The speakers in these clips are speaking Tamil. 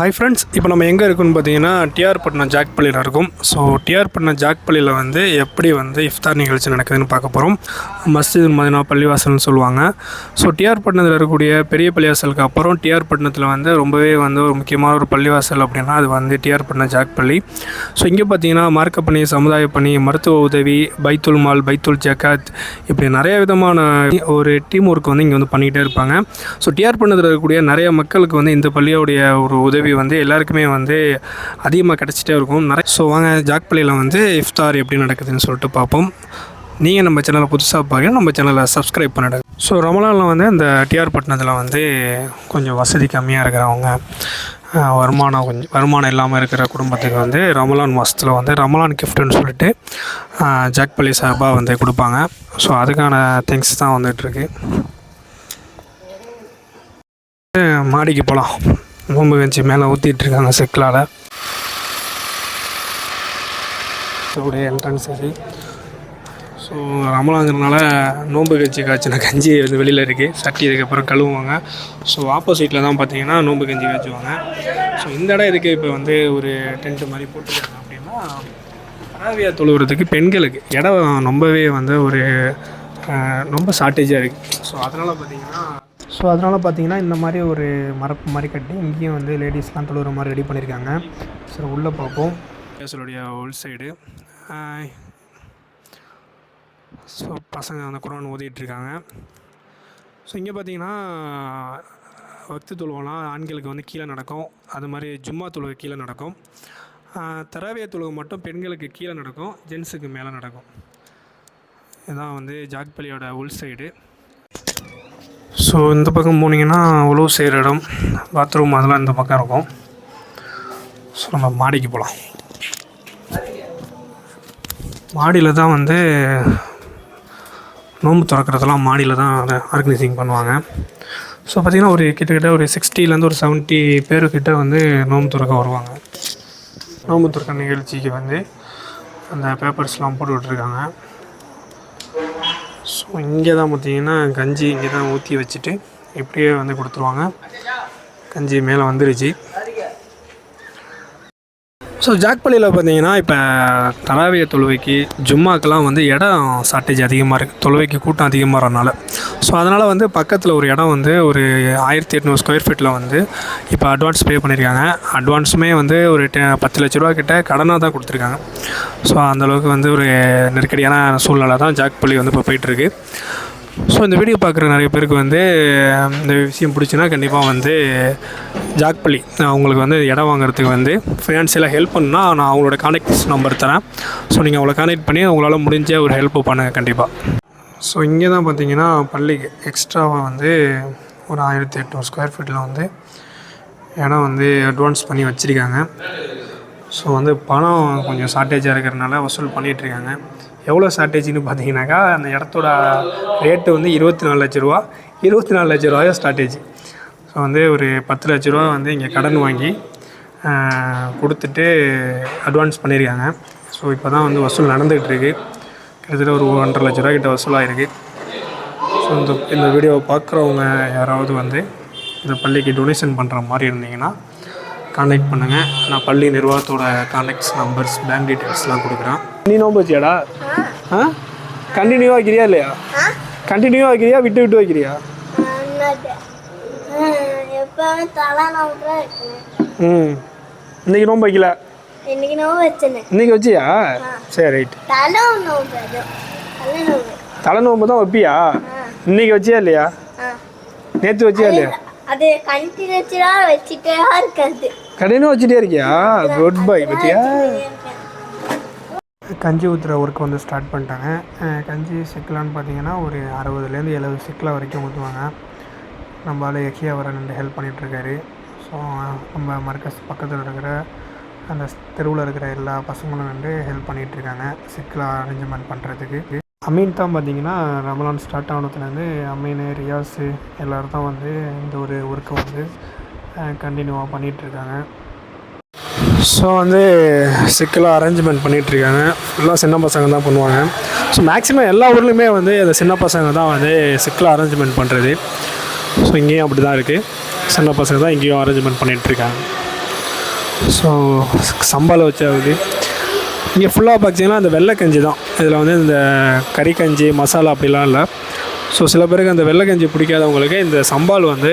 ஹாய் ஃப்ரெண்ட்ஸ் இப்போ நம்ம எங்கே இருக்குன்னு பார்த்தீங்கன்னா டிஆர் பட்டினம் ஜாக்பள்ளியில் இருக்கும். ஸோ டிஆர் பட்டினம் ஜாக்பள்ளியில் வந்து எப்படி வந்து இஃப்தார் நிகழ்ச்சி நடக்குதுன்னு பார்க்க போகிறோம் மஸ்ஜித் மதினா பள்ளிவாசல்னு சொல்லுவாங்க. ஸோ டிஆர் பட்டினத்தில் இருக்கக்கூடிய பெரிய பள்ளிவாசலுக்கு அப்புறம் டிஆர் பட்டினத்தில் வந்து ரொம்பவே வந்து ஒரு முக்கியமான ஒரு பள்ளிவாசல் அப்படின்னா அது வந்து டிஆர் பட்டினம் ஜாக்பள்ளி ஸோ இங்கே பார்த்தீங்கன்னா மார்க்க பணி சமுதாய பணி மருத்துவ உதவி பைத்துல் மால் பைத்துல் ஜக்காத் இப்படி நிறைய விதமான ஒரு டீம் ஒர்க் வந்து இங்கே வந்து பண்ணிக்கிட்டே இருப்பாங்க. ஸோ டிஆர் பண்ணதில் இருக்கக்கூடிய நிறைய மக்களுக்கு வந்து இந்த பள்ளியோடைய ஒரு உதவி வந்து எல்லாருக்குமே வந்து அதிகமாக கிடச்சிட்டே இருக்கும். நிறைய ஸோ வாங்க ஜாக்பள்ளியில் வந்து இஃப்தார் எப்படி நடக்குதுன்னு சொல்லிட்டு பார்ப்போம். நீங்கள் நம்ம சேனலை புதுசாக பார்க்க நம்ம சேனலை சப்ஸ்கிரைப் பண்ணிடுங்க. ஸோ ரமலானில் வந்து இந்த டிஆர் பட்டினத்தில் வந்து கொஞ்சம் வசதி கம்மியாக இருக்கிறவங்க வருமானம் கொஞ்சம் வருமானம் இல்லாமல் இருக்கிற குடும்பத்துக்கு வந்து ரமலான் மாதத்தில் வந்து ரமலான் கிஃப்ட்டுன்னு சொல்லிட்டு ஜாக்பள்ளி சார்பாக வந்து கொடுப்பாங்க. ஸோ அதுக்கான திங்ஸ் தான் வந்துட்டுருக்கு மாடிக்கு போகலாம் நோம்பு கஞ்சி மேலே ஊற்றிட்டு இருக்காங்க செக்கிலால். இதோடைய என்ட்ரன்ஸ் இது ஸோ ரமலாங்கிறதுனால நோன்பு கஞ்சி காய்ச்சின கஞ்சி வந்து வெளியில் இருக்குது சட்டி இதுக்கப்புறம் கழுவுவாங்க. ஸோ ஆப்போசிட்டில் தான் பார்த்தீங்கன்னா நோம்பு கஞ்சி காய்ச்சுவாங்க. ஸோ இந்த இடம் இதுக்கு இப்போ வந்து ஒரு டென்ட் மாதிரி போட்டுருக்காங்க அப்படின்னா பராவியா தொழுவுறதுக்கு பெண்களுக்கு இடம் ரொம்பவே வந்து ஒரு ரொம்ப ஷார்ட்டேஜாக இருக்குது ஸோ அதனால் பார்த்தீங்கன்னா ஸோ அதனால் பார்த்தீங்கன்னா இந்த மாதிரி ஒரு மரப்பு மாதிரி கட்டி இங்கேயும் வந்து லேடிஸ்லாம் தொழுகிற மாதிரி ரெடி பண்ணியிருக்காங்க. ஸோ உள்ளே பார்ப்போம் பேசலுடைய உள் சைடு ஸோ பசங்க அந்த குரான் ஓதிட்டு இருக்காங்க ஸோ இங்கே பார்த்தீங்கன்னா வக்து தொழுவெல்லாம் ஆண்களுக்கு வந்து கீழே நடக்கும். அது மாதிரி ஜும்மா தொழுகை கீழே நடக்கும். தராவிய தொழுகை மட்டும் பெண்களுக்கு கீழே நடக்கும். ஜென்ஸுக்கு மேலே நடக்கும். இதுதான் வந்து ஜாக்பலியோட உள் சைடு ஸோ இந்த பக்கம் போனீங்கன்னா உழவு செய்கிற இடம் பாத்ரூம் அதெல்லாம் இந்த பக்கம் இருக்கும். ஸோ நம்ம மாடிக்கு போகலாம் மாடியில் தான் வந்து நோம்பு திறக்கிறதெல்லாம் மாடியில் தான் அதை ஆர்கனைசிங் பண்ணுவாங்க. ஸோ பார்த்திங்கன்னா ஒரு கிட்டத்தட்ட ஒரு சிக்ஸ்டிலேருந்து ஒரு செவன்ட்டி பேருக்கிட்ட வந்து நோம்பு திறக்க வருவாங்க. நோம்பு திறக்க நிகழ்ச்சிக்கு வந்து அந்த பேப்பர்ஸ்லாம் போட்டு விட்ருக்காங்க ஸோ இங்கே தான் பார்த்தீங்கன்னா கஞ்சி இங்கே தான் ஊற்றி வச்சுட்டு இப்படியே வந்து கொடுத்துருவாங்க. கஞ்சி மேலே வந்துருச்சு. ஸோ ஜாக்பள்ளியில் பார்த்தீங்கன்னா இப்போ தராவிய தொழுவைக்கு ஜும்மாக்கெல்லாம் வந்து இடம் ஷார்ட்டேஜ் அதிகமாக இருக்குது தொழுவைக்கு கூட்டம் அதிகமாகறதுனால ஸோ அதனால் வந்து பக்கத்தில் ஒரு இடம் வந்து ஒரு ஆயிரத்தி எட்நூறு ஸ்கொயர் ஃபீட்டில் வந்து இப்போ அட்வான்ஸ் பே பண்ணியிருக்காங்க அட்வான்ஸுமே வந்து ஒரு டெ பத்து லட்ச ரூபா கிட்ட கடனாக தான் கொடுத்துருக்காங்க. ஸோ அந்தளவுக்கு வந்து ஒரு நெருக்கடியான சூழ்நிலை தான் ஜாக்பள்ளி வந்து இப்போ போயிட்டுருக்கு. ஸோ இந்த வீடியோ பார்க்குற நிறைய பேருக்கு வந்து இந்த விஷயம் பிடிச்சின்னா கண்டிப்பாக வந்து ஜாக்பள்ளி அவங்களுக்கு வந்து இடம் வாங்குறதுக்கு வந்து ஃபினான்ஷியலாக ஹெல்ப் பண்ணால் நான் அவங்களோட கான்டாக்ட் நம்பர் தரேன். ஸோ நீங்கள் அவங்கள கான்டாக்ட் பண்ணி உங்களால் முடிஞ்ச ஒரு ஹெல்ப் பண்ணுங்கள் கண்டிப்பாக ஸோ இங்கே தான் பார்த்தீங்கன்னா பள்ளிக்கு எக்ஸ்ட்ராவாக வந்து ஒரு ஆயிரத்தி எட்நூறு ஸ்கொயர் ஃபீட்டில் வந்து இடம் வந்து அட்வான்ஸ் பண்ணி வச்சுருக்காங்க. ஸோ வந்து பணம் கொஞ்சம் ஷார்ட்டேஜாக இருக்கிறனால வசூல் பண்ணிகிட்ருக்காங்க எவ்வளோ ஷார்ட்டேஜ்னு பார்த்தீங்கன்னாக்கா அந்த இடத்தோட ரேட்டு வந்து இருபத்தி நாலு லட்ச ரூபா இருபத்தி நாலு லட்ச ரூபாயோ ஸ்டார்டேஜ் ஸோ வந்து ஒரு பத்து லட்ச ரூபா வந்து இங்கே கடன் வாங்கி கொடுத்துட்டு அட்வான்ஸ் பண்ணியிருக்காங்க ஸோ இப்போ தான் வந்து வசூல் நடந்துகிட்ருக்கு கிட்டத்தட்ட ஒரு ஒன்றரை லட்ச ரூபா கிட்ட வசூலாகிருக்கு ஸோ இந்த இந்த வீடியோவை பார்க்குறவங்க யாராவது வந்து இந்த பள்ளிக்கு டொனேஷன் பண்ணுற மாதிரி இருந்தீங்கன்னா காண்டாக்ட் பண்ணுங்கள் நான் பள்ளி நிர்வாகத்தோட காண்டாக்ட்ஸ் நம்பர்ஸ் பேங்க் டீட்டெயில்ஸ்லாம் கொடுக்குறேன். நீ நோம்பு வச்சியாடா? ஆ. கண்டினியூவாக வைக்கிறியா இல்லையா? கண்டினியூவாக வைக்கிறியா? விட்டு விட்டு வைக்கிறியா? ம். இன்னைக்கு நோம்பு வைக்கல? இன்னைக்கு நோம்பு வச்சேனே இன்னைக்கு வச்சியா? சரி ரைட். தலை தான் வைப்பியா? இன்னைக்கு வச்சியா இல்லையா? நேற்று வச்சியா இல்லையா? அது கண்டினியூஸா வச்சுட்டே இருக்காது. கண்டினியூ வச்சுட்டே இருக்கியா? குட் பை பத்தியா? கஞ்சி ஊற்றுற ஒர்க் வந்து ஸ்டார்ட் பண்ணிட்டாங்க. கஞ்சி சிக்கலான்னு பார்த்தீங்கன்னா ஒரு அறுபதுலேருந்து எழுபது சிக்கலா வரைக்கும் ஊற்றுவாங்க நம்மளால் எக்கியா வர நின்று ஹெல்ப் பண்ணிகிட்ருக்காரு ஸோ நம்ம மர்க்கஸ் பக்கத்தில் இருக்கிற அந்த தெருவில் இருக்கிற எல்லா பசங்களும் வந்து ஹெல்ப் பண்ணிகிட்ருக்காங்க சிக்கல் அரேஞ்ச்மெண்ட் பண்ணுறதுக்கு அமீன் தான் பார்த்தீங்கன்னா ரமலான் ஸ்டார்ட் ஆனதுலேருந்து அமீன் ரியாஸு எல்லோரும் தான் வந்து இந்த ஒரு ஒர்க்கை வந்து கண்டினியூவாக பண்ணிகிட்ருக்காங்க ஸோ வந்து சிக்கலாக அரேஞ்ச்மெண்ட் பண்ணிகிட்ருக்காங்க ஃபுல்லாக சின்ன பசங்க தான் பண்ணுவாங்க. ஸோ மேக்ஸிமம் எல்லா ஊர்லேயுமே வந்து அந்த சின்ன பசங்க தான் வந்து சிக்கலாக அரேஞ்ச்மெண்ட் பண்ணுறது ஸோ இங்கேயும் அப்படி தான் இருக்குது சின்ன பசங்க தான் இங்கேயும் அரேஞ்ச்மெண்ட் பண்ணிகிட்ருக்காங்க ஸோ சம்பால் வச்சு ஆகுது இங்கே ஃபுல்லாக பார்த்தீங்கன்னா அந்த வெள்ளை கஞ்சி தான். இதில் வந்து இந்த கறி கஞ்சி மசாலா அப்படிலாம் இல்லை. ஸோ சில பேருக்கு அந்த வெள்ளை கஞ்சி பிடிக்காதவங்களுக்கு இந்த சம்பால் வந்து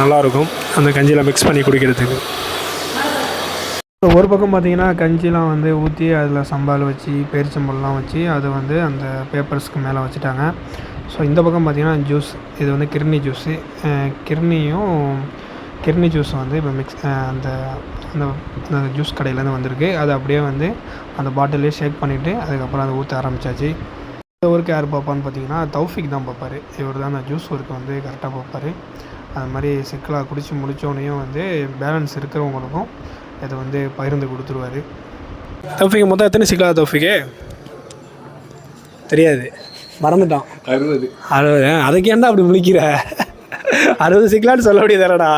நல்லாயிருக்கும் அந்த கஞ்சியில் மிக்ஸ் பண்ணி குடிக்கிறதுக்கு. ஸோ ஒரு பக்கம் பார்த்தீங்கன்னா கஞ்சிலாம் வந்து ஊற்றி அதில் சம்பால் வச்சு பேரிச்சம்பழம்லாம் வச்சு அதை வந்து அந்த பேப்பர்ஸ்க்கு மேலே வச்சுட்டாங்க. ஸோ இந்த பக்கம் பார்த்தீங்கன்னா ஜூஸ் இது வந்து கிர்னி ஜூஸு கிர்னியும் கிர்னி ஜூஸ் வந்து இப்போ மிக்ஸ் அந்த அந்த ஜூஸ் கடையிலேருந்து வந்திருக்கு. அது அப்படியே வந்து அந்த பாட்டிலே ஷேக் பண்ணிவிட்டு அதுக்கப்புறம் அதை ஊற்ற ஆரம்பித்தாச்சு இந்த ஒர்க் யார் பார்ப்பான்னு பார்த்தீங்கன்னா தௌஃபிக் தான் பார்ப்பார். இவர் தான் அந்த ஜூஸ் ஒர்க்கு வந்து கரெக்டாக பார்ப்பார். அது மாதிரி சிக்கலாக குடித்து முடித்தோடனையும் வந்து பேலன்ஸ் இருக்கிறவங்களுக்கும் இதை வந்து பகிர்ந்து கொடுத்துருவாரு. தௌஃபிக் மொத்தம் எத்தனை சிக்கலா தௌஃபிக்கு? தெரியாது. மறந்துட்டான். அறுபது. அறுபது. அதுக்கு ஏன்டா அப்படி முழிக்கிற? அறுபது சிக்கலான்னு சொல்ல முடியாதுடா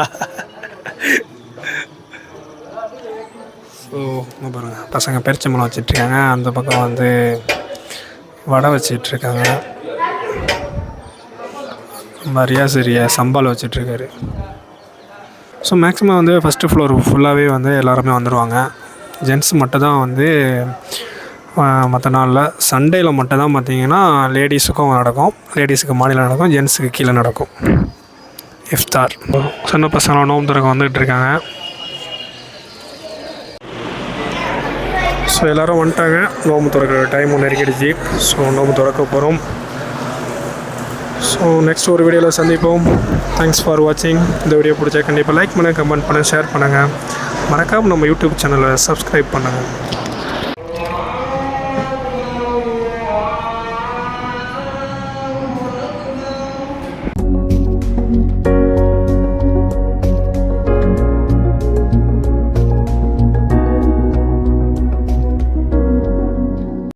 ஸோ பாருங்கள் பாருங்க. பசங்க பெருச்சம்பளம் வச்சிட்ருக்காங்க. அந்த பக்கம் வந்து வடை வச்சிட்ருக்காங்க. மரியா சரியா சம்பால் வச்சிட்ருக்காரு. ஸோ மேக்ஸிமம் வந்து ஃபஸ்ட்டு ஃப்ளோர் ஃபுல்லாகவே வந்து எல்லாருமே வந்துடுவாங்க ஜென்ட்ஸ் மட்டும் தான் வந்து மற்ற நாளில். சண்டேயில் மட்டும் தான் பார்த்தீங்கன்னா லேடிஸுக்கும் நடக்கும். லேடிஸுக்கு மாநிலம் நடக்கும். ஜென்ஸுக்கு கீழே நடக்கும். இஃப்தார் சின்ன பசங்க நோம்பு திறக்க வந்துகிட்டு இருக்காங்க ஸோ எல்லோரும் வந்துட்டாங்க. நோம்பு திறக்கிற டைம் ஒன்று நெருக்கிடுச்சு ஸோ நோம்பு திறக்க போகிறோம் ஸோ நெக்ஸ்ட் ஒரு வீடியோவில் சந்திப்போம். தேங்க்ஸ் ஃபார் வாட்சிங் இந்த வீடியோ பிடிச்சா கண்டிப்பாக லைக் பண்ணுங்கள் கமெண்ட் பண்ணுங்கள் ஷேர் பண்ணுங்கள் மறக்காமல் நம்ம யூடியூப் சேனலை சப்ஸ்கிரைப் பண்ணுங்கள்